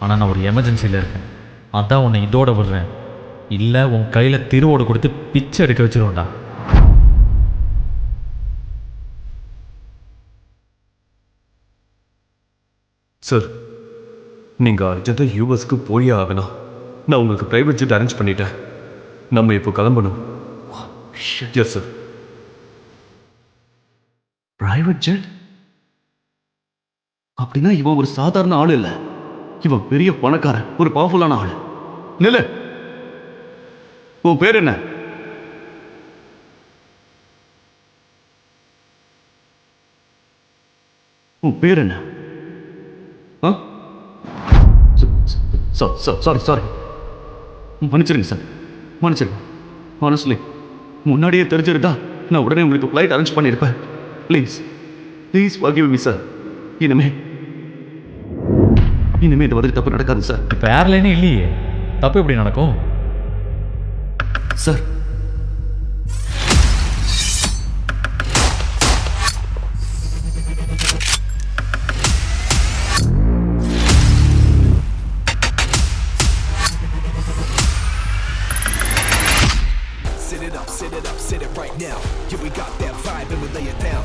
ஆனால் நான் ஒரு எமர்ஜென்சியில் இருக்கேன். அதான் உன்னை இதோட விடுறேன். இல்லை உன் கையில் திருவோடு கொடுத்து பிச்சை எடுக்க வச்சிருவோம்டா. சார் நீங்கள் அர்ஜென்ட்டாக யூஎஸ்க்கு போயே ஆகணும். நான் உங்களுக்கு ப்ரைவேட் ஜெட் அரேஞ்ச் பண்ணிட்டேன். நம்ம இப்போ கிளம்பணும். எஸ் சார் பிரைவேட் ஜெட் அப்படின்னா இவன் ஒரு சாதாரண ஆள் இல்லை. இவன் பெரிய பணக்காரன் ஒரு பவர்ஃபுல்லான ஆள். நில்லு. உன் பேர் என்ன? உன் பேர் என்ன? ஆ? சாரி சாரி மன்னிச்சிருங்க சார் மன்னிச்சிருங்க. ஆனஸ்ட்லி முன்னாடியே தெரிஞ்சிருந்தா நான் உடனே உங்களுக்கு ஃப்ளைட் அரேஞ்ச் பண்ணியிருப்பேன். Please please forgive me sir இனிமேல் இனிமே இந்த மாதிரி தப்பு நடக்காது சார் இப்போ ஏர்லைனே இல்லையே தப்பு எப்படி நடக்கும் sir Sit it up, sit it up, sit it right now. Yeah, we got that vibe and we lay it down.